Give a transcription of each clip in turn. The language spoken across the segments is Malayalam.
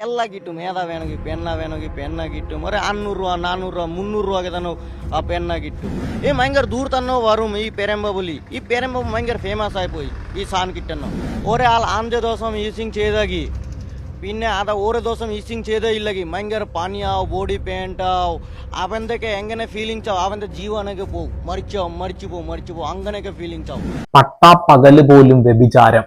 എല്ലാം കിട്ടും ഏതാ വേണമെങ്കിൽ പെണ്ണ വേണമെങ്കിൽ പെണ്ണ കിട്ടും ഒരു അഞ്ഞൂറ് രൂപ നാനൂറ് രൂപ മുന്നൂറ് രൂപയ്ക്ക് തന്നെ ആ പെണ്ണ കിട്ടും ഈ ഭയങ്കര ദൂർ തന്നെ വരും ഈ പെരമ്പൊലി ഈ പെരമ്പ ഭയങ്കര ഫേമസ് ആയിപ്പോയി ഈ സാധനം കിട്ടുന്നു ഒരാൾ അഞ്ച് ദിവസം യൂസിങ് ചെയ്താക്കി പിന്നെ അത് ഓരോ ദിവസം യൂസിങ് ചെയ്തേ ഇല്ലെങ്കിൽ ഭയങ്കര പനിയാവും ബോഡി പെയിന്റ് ആവും അവന്റെയൊക്കെ എങ്ങനെ ഫീലിങ്സ് ആവും അവന്റെ ജീവനൊക്കെ പോകും മരിച്ചാവും മരിച്ചു പോകും മരിച്ചു പോകും അങ്ങനെയൊക്കെ ഫീലിങ്സ് ആവും പട്ടാപ്പകൽ പോലും വ്യഭിചാരം.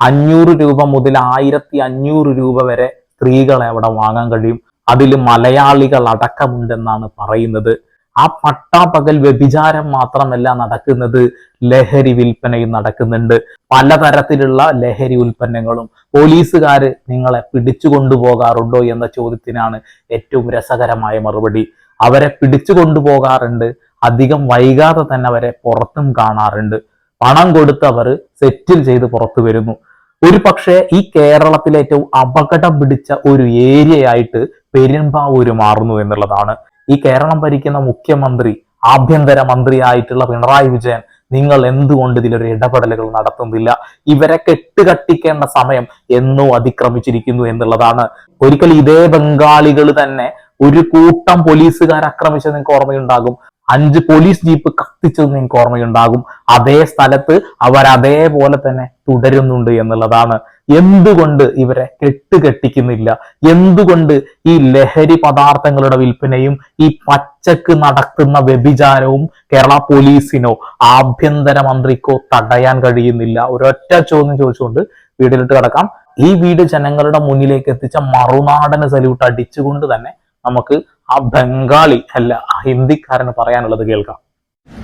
അഞ്ഞൂറ് രൂപ മുതൽ ആയിരത്തി അഞ്ഞൂറ് രൂപ വരെ സ്ത്രീകളെ അവിടെ വാങ്ങാൻ കഴിയും. അതിൽ മലയാളികൾ അടക്കമുണ്ടെന്നാണ് പറയുന്നത്. ആ പട്ടാപകൽ വ്യഭിചാരം മാത്രമല്ല നടക്കുന്നത്. ലഹരി വിൽപ്പനയും നടക്കുന്നുണ്ട്. പലതരത്തിലുള്ള ലഹരി ഉൽപ്പന്നങ്ങളും പോലീസുകാര് നിങ്ങളെ പിടിച്ചു കൊണ്ടുപോകാറുണ്ടോ എന്ന ചോദ്യത്തിനാണ് ഏറ്റവും രസകരമായ മറുപടി. അവരെ പിടിച്ചു കൊണ്ടുപോകാറുണ്ട്. അധികം വൈകാതെ തന്നെ അവരെ പുറത്തും കാണാറുണ്ട്. പണം കൊടുത്ത് അവർ സെറ്റിൽ ചെയ്ത് പുറത്തു വരുന്നു. ഒരു പക്ഷേ ഈ കേരളത്തിലെ ഏറ്റവും അപകടം പിടിച്ച ഒരു ഏരിയയായിട്ട് പെരുമ്പാവൂര് മാറുന്നു എന്നുള്ളതാണ്. ഈ കേരളം ഭരിക്കുന്ന മുഖ്യമന്ത്രി ആഭ്യന്തര മന്ത്രിയായിട്ടുള്ള പിണറായി വിജയൻ നിങ്ങൾ എന്തുകൊണ്ട് ഇതിലൊരു ഇടപെടലുകൾ നടത്തുന്നില്ല? ഇവരെ കെട്ടുകട്ടിക്കേണ്ട സമയം എന്നോ അതിക്രമിച്ചിരിക്കുന്നു എന്നുള്ളതാണ്. ഒരിക്കൽ ഇതേ ബംഗാളികൾ തന്നെ ഒരു കൂട്ടം പോലീസുകാർ ആക്രമിച്ചത് നിങ്ങൾക്ക് ഓർമ്മയുണ്ടാകും. അഞ്ച് പോലീസ് ജീപ്പ് കത്തിച്ചത് നിങ്ങൾക്ക് ഓർമ്മയുണ്ടാകും. അതേ സ്ഥലത്ത് അവർ അതേപോലെ തന്നെ തുടരുന്നുണ്ട് എന്നുള്ളതാണ്. എന്തുകൊണ്ട് ഇവരെ കെട്ടുകെട്ടിക്കുന്നില്ല? എന്തുകൊണ്ട് ഈ ലഹരി പദാർത്ഥങ്ങളുടെ വിൽപ്പനയും ഈ പച്ചക്ക് നടക്കുന്ന വ്യഭിചാരവും കേരള പോലീസിനോ ആഭ്യന്തര മന്ത്രിക്കോ തടയാൻ കഴിയുന്നില്ല? ഒരൊറ്റ ചോദ്യം ചോദിച്ചുകൊണ്ട് വീട്ടിലിട്ട് കിടക്കാം. ഈ വീട് ജനങ്ങളുടെ മുന്നിലേക്ക് എത്തിച്ച മറുനാടന് സല്യൂട്ട് അടിച്ചുകൊണ്ട് തന്നെ നമുക്ക് ആ ബംഗാളി അല്ല ആ ഹിന്ദിക്കാരന് പറയാനുള്ളത് കേൾക്കാം.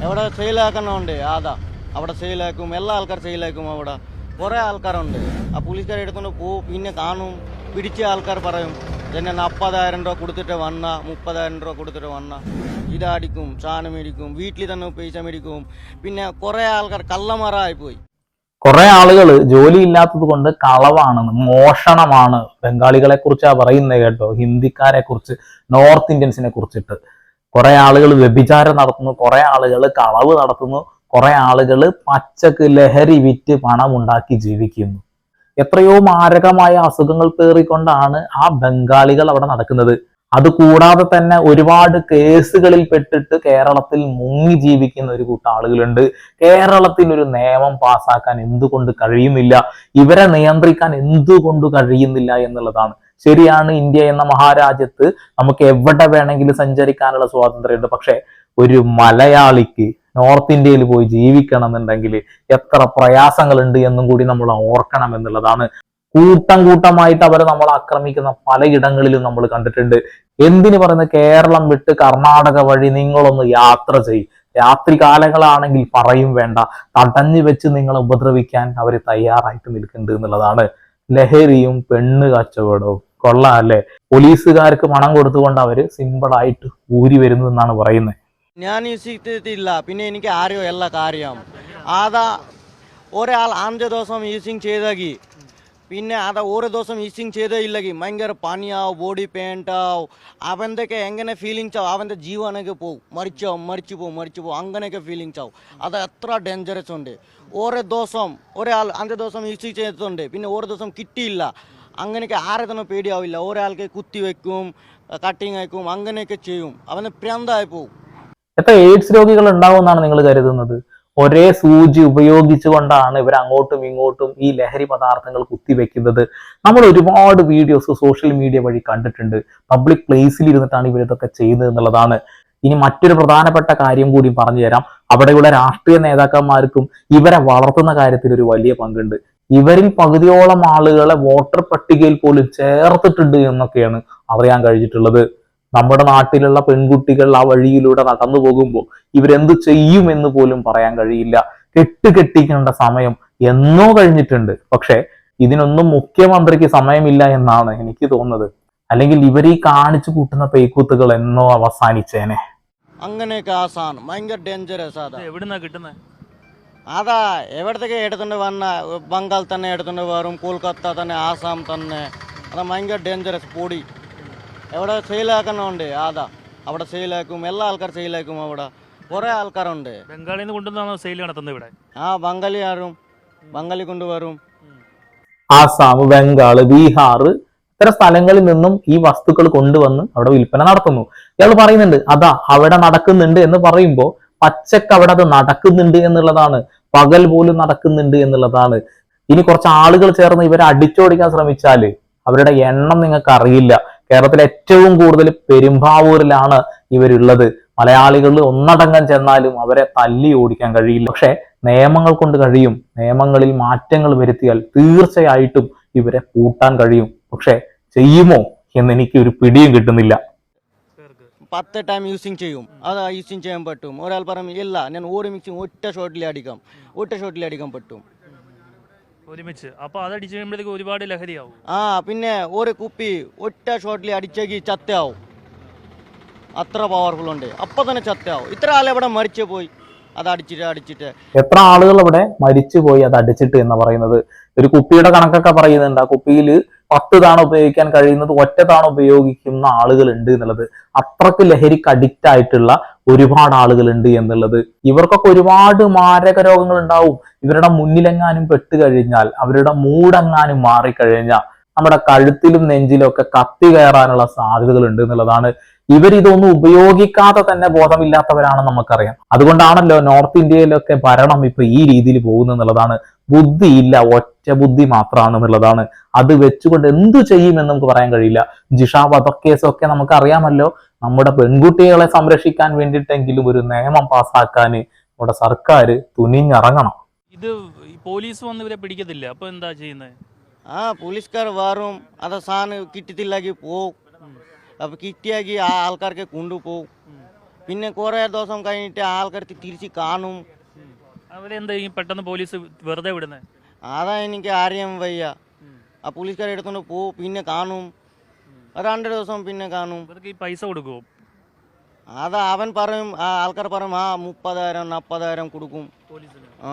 എവിടെ സെയിലാക്കണുണ്ട് ആദാ. അവിടെ സെയിലാക്കും എല്ലാ ആൾക്കാർ സെയിലാക്കും അവിടെ. കുറേ ആൾക്കാരുണ്ട്. ആ പുലിക്കാരെ എടുത്തുകൊണ്ട് പോ പിന്നെ കാണും. പിടിച്ച ആൾക്കാർ പറയും എന്നെ നാൽപ്പതായിരം രൂപ കൊടുത്തിട്ട് വന്ന മുപ്പതായിരം രൂപ കൊടുത്തിട്ട് വന്ന. ഇതടിക്കും സാധനം മേടിക്കും വീട്ടിൽ തന്നെ പൈസ മേടിക്കും. പിന്നെ കുറേ ആൾക്കാർ കള്ളമാറായിപ്പോയി പോയി. കുറെ ആളുകൾ ജോലി ഇല്ലാത്തത് കൊണ്ട് കളവാണ് മോഷണമാണ്. ബംഗാളികളെ കുറിച്ചാ പറയുന്നത് കേട്ടോ. ഹിന്ദിക്കാരെ കുറിച്ച് നോർത്ത് ഇന്ത്യൻസിനെ കുറിച്ചിട്ട് കുറെ ആളുകൾ വ്യഭിചാരം നടത്തുന്നു കുറെ ആളുകൾ കളവ് നടത്തുന്നു കുറെ ആളുകൾ പച്ചക്ക് ലഹരി വിറ്റ് പണം ഉണ്ടാക്കി ജീവിക്കുന്നു. എത്രയോ മാരകമായ അസുഖങ്ങൾ പേറിക്കൊണ്ടാണ് ആ ബംഗാളികൾ അവിടെ നടക്കുന്നത്. അതുകൂടാതെ തന്നെ ഒരുപാട് കേസുകളിൽ പെട്ടിട്ട് കേരളത്തിൽ മുങ്ങി ജീവിക്കുന്ന ഒരു കൂട്ടം ആളുകളുണ്ട്. കേരളത്തിൽ ഒരു നിയമം പാസ്സാക്കാൻ എന്തുകൊണ്ട് കഴിയുന്നില്ല? ഇവരെ നിയന്ത്രിക്കാൻ എന്തുകൊണ്ട് കഴിയുന്നില്ല എന്നുള്ളതാണ്. ശരിയാണ് ഇന്ത്യ എന്ന മഹാരാജ്യത്ത് നമുക്ക് എവിടെ വേണമെങ്കിലും സഞ്ചരിക്കാനുള്ള സ്വാതന്ത്ര്യമുണ്ട്. പക്ഷെ ഒരു മലയാളിക്ക് നോർത്ത് ഇന്ത്യയിൽ പോയി ജീവിക്കണം എന്നുണ്ടെങ്കിൽ എത്ര പ്രയാസങ്ങളുണ്ട് എന്നും കൂടി നമ്മൾ ഓർക്കണം എന്നുള്ളതാണ്. കൂട്ടം കൂട്ടമായിട്ട് അവരെ നമ്മൾ ആക്രമിക്കുന്ന പലയിടങ്ങളിലും നമ്മൾ കണ്ടിട്ടുണ്ട്. എന്തിനു പറയുന്നത്? കേരളം വിട്ട് കർണാടക വഴി നിങ്ങളൊന്ന് യാത്ര ചെയ്യും. രാത്രി കാലങ്ങളാണെങ്കിൽ പറയും വേണ്ട. തടഞ്ഞു വെച്ച് നിങ്ങളെ ഉപദ്രവിക്കാൻ അവർ തയ്യാറായിട്ട് നിൽക്കുന്നുണ്ട് എന്നുള്ളതാണ്. ലഹരിയും പെണ്ണ് കച്ചവടവും. കൊള്ളാം അല്ലെ? പോലീസുകാർക്ക് പണം കൊടുത്തുകൊണ്ട് അവർ സിമ്പിൾ ആയിട്ട് ഊരി വരുന്നു എന്നാണ് പറയുന്നത്. ഞാൻ ഇല്ല പിന്നെ എനിക്ക് ആരോ എല്ലാ കാര്യം. ആദാ ഒരാൾ അഞ്ച് ദിവസം യൂസിങ് ചെയ്താക്കി പിന്നെ അത് ഓരോ ദിവസം ഈസിങ് ചെയ്തേ ഇല്ലെങ്കിൽ ഭയങ്കര പനിയാവും ബോഡി പെയിന്റാവും അവന്റെയൊക്കെ എങ്ങനെ ഫീലിങ്സ് ആവും? അവന്റെ ജീവനൊക്കെ പോകും മരിച്ചാവും മരിച്ചു പോകും മരിച്ചു പോകും അങ്ങനെയൊക്കെ ഫീലിങ്സ് ആവും. അത് എത്ര ഡേഞ്ചറസ് ഉണ്ട്. ഓരോ ദിവസം ഒരാൾ അഞ്ച് ദിവസം ഈസിങ് ചെയ്തിട്ടുണ്ട്. പിന്നെ ഓരോ ദിവസം കിട്ടിയില്ല. അങ്ങനെയൊക്കെ ആരെ തന്നെ പേടിയാവില്ല. ഒരാൾക്ക് കുത്തി വെക്കും കട്ടിങ് വെക്കും അങ്ങനെയൊക്കെ ചെയ്യും. അവന് പ്രാന്തായി പോകും എത്ര എയ്ഡ്സ് രോഗികൾ ഉണ്ടാവും എന്നാണ് നിങ്ങൾ കരുതുന്നത്? ഒരേ സൂചി ഉപയോഗിച്ചുകൊണ്ടാണ് ഇവർ അങ്ങോട്ടും ഇങ്ങോട്ടും ഈ ലഹരി പദാർത്ഥങ്ങൾ കുത്തിവെക്കുന്നത്. നമ്മൾ ഒരുപാട് വീഡിയോസ് സോഷ്യൽ മീഡിയ വഴി കണ്ടിട്ടുണ്ട്. പബ്ലിക് പ്ലേസിൽ ഇരുന്നിട്ടാണ് ഇവർ ഇതൊക്കെ ചെയ്യുന്നത് എന്നുള്ളതാണ്. ഇനി മറ്റൊരു പ്രധാനപ്പെട്ട കാര്യം കൂടി പറഞ്ഞു തരാം. അവിടെയുള്ള രാഷ്ട്രീയ നേതാക്കന്മാർക്കും ഇവരെ വളർത്തുന്ന കാര്യത്തിൽ ഒരു വലിയ പങ്കുണ്ട്. ഇവരിൽ പകുതിയോളം ആളുകളെ വോട്ടർ പട്ടികയിൽ പോലും ചേർത്തിട്ടുണ്ട് എന്നൊക്കെയാണ് അറിയാൻ കഴിഞ്ഞിട്ടുള്ളത്. നമ്മുടെ നാട്ടിലുള്ള പെൺകുട്ടികൾ ആ വഴിയിലൂടെ നടന്നു പോകുമ്പോൾ ഇവരെന്ത് ചെയ്യുമെന്ന് പോലും പറയാൻ കഴിയില്ല. കെട്ടുകെട്ടിക്കേണ്ട സമയം എന്നോ കഴിഞ്ഞിട്ടുണ്ട്. പക്ഷെ ഇതിനൊന്നും മുഖ്യമന്ത്രിക്ക് സമയമില്ല എന്നാണ് എനിക്ക് തോന്നുന്നത്. അല്ലെങ്കിൽ ഇവർ ഈ കാണിച്ചു കൂട്ടുന്ന പേക്കൂത്തുകൾ എന്നോ അവസാനിച്ചേനെ. അങ്ങനെയൊക്കെ ആസാണ് ഭയങ്കര ഡേഞ്ചറസ് അതാ. എവിടുന്നാ കിട്ടുന്നത് അതാ എവിടത്തേക്ക് എടുത്തുകൊണ്ട് വന്ന ബംഗാൾ തന്നെ എടുത്തുകൊണ്ട് വരും കൊൽക്കത്ത തന്നെ ആസാം തന്നെ. അതാ ഭയങ്കര ഡേഞ്ചറസ് പൊടി. എവിടെ സെയിലാക്കുന്നുണ്ട് അതാ അവിടെ സെയിലാക്കും എല്ലാ ആൾക്കാർ സെയിലാക്കും അവിടെ. കുറേ ആൾക്കാരുണ്ട്. ബംഗാളിൽ നിന്ന് കൊണ്ടുവന്നാണോ സെയിൽ നടത്തുന്നത് ഇവിടെ? ആ ബംഗാളി ആരും. ബംഗാളി കൊണ്ടുവരും. ആസാം ബംഗാൾ ബീഹാർ ഇത്തരം സ്ഥലങ്ങളിൽ നിന്നും ഈ വസ്തുക്കൾ കൊണ്ടുവന്ന് അവിടെ വിൽപ്പന നടത്തുന്നു. ഇയാൾ പറയുന്നുണ്ട് അതാ അവിടെ നടക്കുന്നുണ്ട് എന്ന് പറയുമ്പോൾ പച്ചക്ക് അവിടെ അത് നടക്കുന്നുണ്ട് എന്നുള്ളതാണ്. പകൽ പോലും നടക്കുന്നുണ്ട് എന്നുള്ളതാണ്. ഇനി കുറച്ച് ആളുകൾ ചേർന്ന് ഇവരെ അടിച്ചോടിക്കാൻ ശ്രമിച്ചാൽ അവരുടെ എണ്ണം നിങ്ങൾക്ക് അറിയില്ല കേരളത്തിൽ ഏറ്റവും കൂടുതൽ പെരുമ്പാവൂരിലാണ് ഇവരുള്ളത്. മലയാളികൾ ഒന്നടങ്കം ചെന്നാലും അവരെ തല്ലി ഓടിക്കാൻ കഴിയില്ല. പക്ഷെ നിയമങ്ങൾ കൊണ്ട് കഴിയും. നിയമങ്ങളിൽ മാറ്റങ്ങൾ വരുത്തിയാൽ തീർച്ചയായിട്ടും ഇവരെ കൂട്ടാൻ കഴിയും. പക്ഷെ ചെയ്യുമോ എന്ന് എനിക്ക് ഒരു പിടിയും കിട്ടുന്നില്ല. പത്ത് ടൈം യൂസിങ് ചെയ്യും. അത് യൂസിങ് ചെയ്യാൻ പറ്റും. ഒരാൾ പറയും ഇല്ല ഞാൻ ഒരു മിക്സിങ് ഒറ്റ ഷോട്ടിൽ അടിക്കാം. ഒറ്റ ഷോട്ടിൽ അടിക്കാൻ പറ്റും. ഒരുമിച്ച്. അപ്പൊ അതടിച്ച് കഴിയുമ്പോഴത്തേക്ക് ഒരുപാട് ലഹരിയാവും. ആ പിന്നെ ഒരു കുപ്പി ഒറ്റ ഷോട്ടിൽ അടിച്ചേക്ക് ചത്തയാവും. അത്ര പവർഫുൾ ഉണ്ട്. അപ്പൊ തന്നെ ചത്തയാവും. ഇത്ര ആളെവിടെ മരിച്ചു പോയി? അത് അടിച്ചിട്ട് അടിച്ചിട്ട്. എത്ര ആളുകൾ ഇവിടെ മരിച്ചു പോയി അത് അടിച്ചിട്ട് എന്ന് പറയുന്നത്? ഒരു കുപ്പിയുടെ കണക്കൊക്കെ പറയുന്നുണ്ട്. ആ കുപ്പിയിൽ പത്ത് തവണ ഉപയോഗിക്കാൻ കഴിയുന്നത് ഒറ്റ തവണ ഉപയോഗിക്കുന്ന ആളുകൾ ഉണ്ട് എന്നുള്ളത്. അത്രയ്ക്ക് ലഹരിക്ക് അഡിക്റ്റ് ആയിട്ടുള്ള ഒരുപാട് ആളുകൾ ഉണ്ട് എന്നുള്ളത്. ഇവർക്കൊക്കെ ഒരുപാട് മാരക രോഗങ്ങൾ ഉണ്ടാവും ഇവരുടെ മുന്നിലെങ്ങാനും പെട്ട് കഴിഞ്ഞാൽ അവരുടെ മൂടെങ്ങാനും മാറിക്കഴിഞ്ഞാൽ നമ്മുടെ കഴുത്തിലും നെഞ്ചിലും ഒക്കെ കത്തി കയറാനുള്ള സാധ്യതകൾ ഉണ്ട് എന്നുള്ളതാണ് ഇവർ ഇതൊന്നും ഉപയോഗിക്കാതെ തന്നെ ബോധമില്ലാത്തവരാണെന്ന് നമുക്കറിയാം. അതുകൊണ്ടാണല്ലോ നോർത്ത് ഇന്ത്യയിലൊക്കെ ഭരണം ഇപ്പൊ ഈ രീതിയിൽ പോകുന്നു എന്നുള്ളതാണ് ബുദ്ധിയില്ല ഒറ്റ ബുദ്ധി മാത്രമാണ് എന്നുള്ളതാണ്. അത് വെച്ചുകൊണ്ട് എന്തു ചെയ്യുമെന്ന് നമുക്ക് പറയാൻ കഴിയില്ല. ജിഷ വധക്കേസൊക്കെ നമുക്കറിയാമല്ലോ. നമ്മുടെ പെൺകുട്ടികളെ സംരക്ഷിക്കാൻ വേണ്ടിയിട്ടെങ്കിലും ഒരു നിയമം പാസ്സാക്കാൻ നമ്മുടെ സർക്കാർ തുനിഞ്ഞിറങ്ങണം. ഇത് പോലീസ് വന്ന് ഇവരെ പിടിക്കത്തില്ല? അപ്പൊ എന്താ ചെയ്യുന്നത്? ആ പോലീസുകാർ വരും അത് സാധനം കിട്ടത്തില്ലെങ്കിൽ പോവും. അപ്പൊ കിട്ടിയാക്കി ആ ആൾക്കാർക്ക് കൊണ്ടുപോകും പിന്നെ കുറെ ദിവസം കഴിഞ്ഞിട്ട് ആ ആൾക്കാർക്ക് തിരിച്ച് കാണും അവരെന്താ ഈ പെട്ടെന്ന് പോലീസ് വെറുതെ വിടുന്നത് അതാ എനിക്ക് അറിയാൻ വയ്യ ആ പോലീസുകാരെ എടുത്തോണ്ട് പോവും പിന്നെ കാണും രണ്ട് ദിവസം പിന്നെ കാണും ഈ പൈസ കൊടുക്കുമോ അതാ അവൻ പറയും ആ ആൾക്കാർ പറയും ആ മുപ്പതായിരം നാൽപ്പതായിരം കൊടുക്കും ആ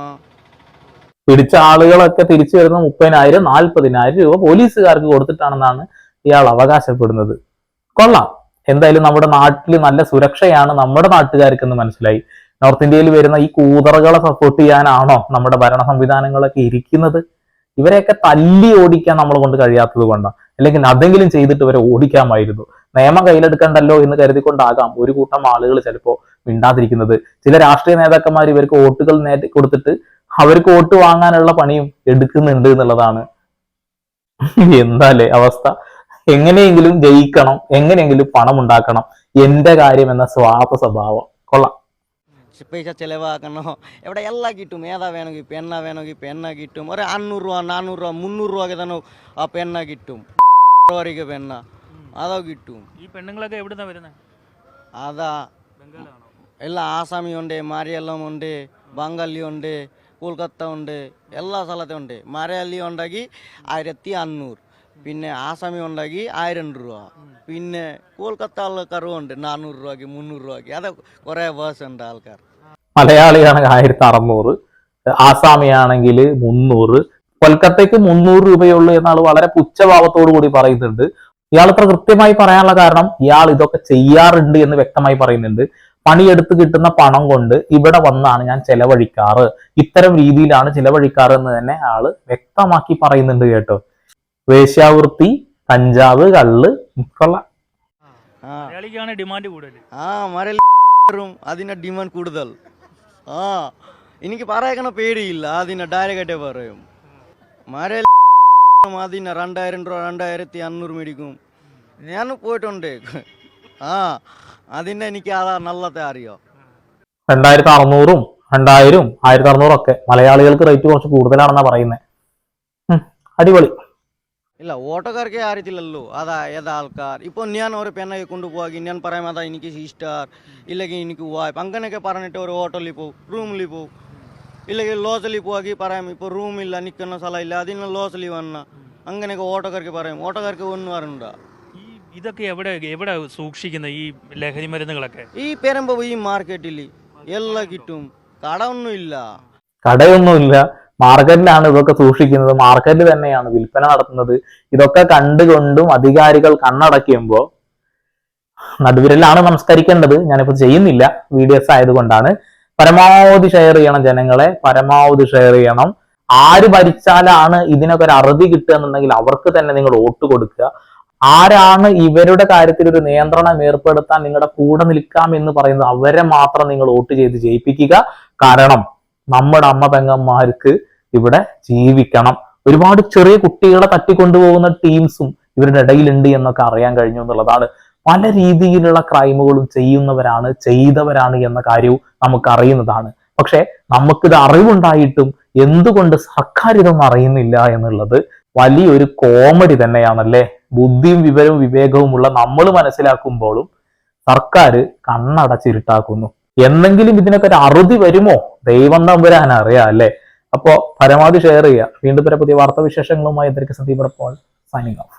പിടിച്ച ആളുകളൊക്കെ തിരിച്ചു വരുന്ന മുപ്പതിനായിരം നാൽപ്പതിനായിരം രൂപ പോലീസുകാർക്ക് കൊടുത്തിട്ടാണെന്നാണ് ഇയാൾ അവകാശപ്പെടുന്നത്. കൊള്ളാം. എന്തായാലും നമ്മുടെ നാട്ടിൽ നല്ല സുരക്ഷയാണ് നമ്മുടെ നാട്ടുകാർക്ക് എന്ന് മനസ്സിലായി. നോർത്ത് ഇന്ത്യയിൽ വരുന്ന ഈ കൂതറകളെ സപ്പോർട്ട് ചെയ്യാനാണോ നമ്മുടെ ഭരണ സംവിധാനങ്ങളൊക്കെ ഇരിക്കുന്നത്? ഇവരെയൊക്കെ തല്ലി ഓടിക്കാൻ നമ്മൾ കൊണ്ട് കഴിയാത്തത് കൊണ്ടാണ് അല്ലെങ്കിൽ അതെങ്കിലും ചെയ്തിട്ട് ഇവരെ ഓടിക്കാമായിരുന്നു. നിയമം കയ്യിലെടുക്കണ്ടല്ലോ എന്ന് കരുതിക്കൊണ്ടാകാം ഒരു കൂട്ടം ആളുകൾ ചിലപ്പോൾ മിണ്ടാതിരിക്കുന്നത്. ചില രാഷ്ട്രീയ നേതാക്കന്മാർ ഇവർക്ക് വോട്ടുകൾ നേടി കൊടുത്തിട്ട് അവർക്ക് വോട്ട് വാങ്ങാനുള്ള പണിയും എടുക്കുന്നുണ്ട് എന്നുള്ളതാണ്. എന്താ അവസ്ഥ? എങ്ങനെയെങ്കിലും ജയിക്കണം എങ്ങനെയെങ്കിലും പണം ഉണ്ടാക്കണം എന്റെ കാര്യം എന്ന സ്വാർത്ഥ സ്വഭാവം. കൊള്ളാം. പൈസ ചെലവാക്കണോ? എവിടെ എല്ലാം കിട്ടും? ഏതാ വേണമെങ്കിൽ പെണ്ണ വേണമെങ്കിൽ പെണ്ണ കിട്ടും. ഒരു അഞ്ഞൂറ് രൂപ നാനൂറ് രൂപ മുന്നൂറ് രൂപ തന്നെ ആ പെണ്ണ കിട്ടും. വരയ്ക്ക് പെണ്ണ. അതോ കിട്ടും. ഈ പെണ്ണുങ്ങളൊക്കെ എവിടുന്ന വരുന്നത് അതാ. എല്ലാം ആസാമിയുണ്ട് ബംഗാളി ഉണ്ട് കൊൽക്കത്ത ഉണ്ട് എല്ലാ സ്ഥലത്തും ഉണ്ട്. മലയാളി ഉണ്ടെങ്കിൽ ആയിരത്തി അഞ്ഞൂറ്. പിന്നെ ആസാമി ഉണ്ടാക്കി ആയിരം രൂപ. പിന്നെ കൊൽക്കത്ത ആൾക്കാരും ഉണ്ട് നാനൂറ് രൂപയ്ക്ക് മുന്നൂറ് രൂപയ്ക്ക്. അത് കുറേ വേഴ്സ് ഉണ്ട് ആൾക്കാർ. മലയാളിയാണെങ്കിൽ ആയിരത്തി അറുന്നൂറ്. ആസാമിയാണെങ്കിൽ മുന്നൂറ്. കൊൽക്കത്തയ്ക്ക് മുന്നൂറ് രൂപയുള്ളൂ എന്നാൾ വളരെ പുച്ഛഭാവത്തോടു കൂടി പറയുന്നുണ്ട്. ഇയാൾ ഇത്ര കൃത്യമായി പറയാനുള്ള കാരണം ഇയാൾ ഇതൊക്കെ ചെയ്യാറുണ്ട് എന്ന് വ്യക്തമായി പറയുന്നുണ്ട്. പണിയെടുത്ത് കിട്ടുന്ന പണം കൊണ്ട് ഇവിടെ വന്നാണ് ഞാൻ ചെലവഴിക്കാറ്. ഇത്തരം രീതിയിലാണ് ചെലവഴിക്കാറ് എന്ന് തന്നെ ആൾ വ്യക്തമാക്കി പറയുന്നുണ്ട് കേട്ടോ. വേശ്യാവൃത്തി കഞ്ചാവ് കള്ള് മുക്കള ആ. മലയാളിക്കാണ് ഡിമാൻഡ് കൂടുതൽ. ആ മലയാളം അതിന്റെ ഡിമാൻഡ് കൂടുതൽ. ആ. എനിക്ക് പറയക്കണ പേടിയില്ല. അതിനെ ഡയറക്റ്റായിട്ടേ പറയും. മലയാളം അതിന് രണ്ടായിരം രൂപ രണ്ടായിരത്തി അഞ്ഞൂറ് മേടിക്കും. ഞാൻ പോയിട്ടുണ്ട്. ആ. അതിന്റെ എനിക്ക് അതാ നല്ലത്തെ അറിയോ. രണ്ടായിരത്തി അറുന്നൂറും രണ്ടായിരം ആയിരത്തി അറുന്നൂറും ഒക്കെ മലയാളികൾക്ക് റേറ്റ് കുറച്ച് കൂടുതലാണെന്നാ പറയുന്നത് അടിപൊളി. ഇല്ല ഓട്ടോക്കാർക്കേ അറിയത്തില്ലല്ലോ അതാ ഏതാ ആൾക്കാർ. ഇപ്പൊ ഞാൻ ഒരു പെണ്ണയെ കൊണ്ടുപോകി ഞാൻ പറയാം അതാ എനിക്ക് സിസ്റ്റർ ഇല്ലെങ്കിൽ എനിക്ക് വായ്പ അങ്ങനെയൊക്കെ പറഞ്ഞിട്ട് ഒരു ഹോട്ടലിൽ പോകും റൂമിൽ പോകും ഇല്ലെങ്കിൽ ലോസലിൽ പോകി പറയാം ഇപ്പോൾ റൂമില്ല നിൽക്കുന്ന സ്ഥലമില്ല അതിന് ലോസലി വന്ന. അങ്ങനെയൊക്കെ ഓട്ടോക്കാർക്ക് പറയും. ഓട്ടോക്കാർക്ക് ഒന്നും അറിയണ്ട ഇതൊക്കെ എവിടെ എവിടെ സൂക്ഷിക്കുന്ന ഈ ലഹരി മരുന്നുകളൊക്കെ? ഈ പെരുമ്പോ ഈ മാർക്കറ്റിൽ എല്ലാം കിട്ടും. കട ഒന്നുമില്ല കടയൊന്നുമില്ല. മാർക്കറ്റിലാണ് ഇതൊക്കെ സൂക്ഷിക്കുന്നത്. മാർക്കറ്റിൽ തന്നെയാണ് വിൽപ്പന നടത്തുന്നത്. ഇതൊക്കെ കണ്ടുകൊണ്ടും അധികാരികൾ കണ്ണടയ്ക്കുമ്പോൾ നടുവിരലാണ് നമസ്കരിക്കേണ്ടത്. ഞാനിപ്പോൾ ചെയ്യുന്നില്ല. വീഡിയോസ് ആയതുകൊണ്ടാണ്. പരമാവധി ഷെയർ ചെയ്യണം ജനങ്ങളെ. പരമാവധി ഷെയർ ചെയ്യണം. ആര് ഭരിച്ചാലാണ് ഇതിനൊക്കെ ഒരു അറുതി കിട്ടുക എന്നുണ്ടെങ്കിൽ അവർക്ക് തന്നെ നിങ്ങൾ വോട്ട് കൊടുക്കുക. ആരാണ് ഇവരുടെ കാര്യത്തിൽ ഒരു നിയന്ത്രണം ഏർപ്പെടുത്താൻ നിങ്ങളുടെ കൂടെ നിൽക്കാം എന്ന് പറയുന്നത് അവരെ മാത്രം നിങ്ങൾ വോട്ട് ചെയ്ത് ജയിപ്പിക്കുക. കാരണം നമ്മുടെ അമ്മ പെങ്ങന്മാർക്ക് ഇവിടെ ജീവിക്കണം. ഒരുപാട് ചെറിയ കുട്ടികളെ തട്ടിക്കൊണ്ടുപോകുന്ന ടീംസും ഇവരുടെ ഇടയിലുണ്ട് എന്നൊക്കെ അറിയാൻ കഴിഞ്ഞു എന്നുള്ളതാണ്. പല രീതിയിലുള്ള ക്രൈമുകളും ചെയ്യുന്നവരാണ് ചെയ്തവരാണ് എന്ന കാര്യവും നമുക്ക് അറിയുന്നതാണ് പക്ഷെ നമുക്കിത് അറിവുണ്ടായിട്ടും എന്തുകൊണ്ട് സർക്കാർ ഇതൊന്നും അറിയുന്നില്ല എന്നുള്ളത് വലിയൊരു കോമഡി തന്നെയാണല്ലേ? ബുദ്ധിയും വിവരവും വിവേകവുമുള്ള നമ്മൾ മനസ്സിലാക്കുമ്പോഴും സർക്കാർ കണ്ണടച്ചിരുട്ടാക്കുന്നു. എന്നെങ്കിലും ഇതിനൊക്കെ ഒരു അറുതി വരുമോ? ദൈവം തമ്പുരാൻ അറിയാം അല്ലേ? അപ്പോ പരമാവധി ഷെയർ ചെയ്യുക. വീണ്ടും വരെ പുതിയ വാർത്താവിശേഷങ്ങളുമായി. എന്തൊക്കെ സന്ദീപ് സൈനിങ് ഓഫ്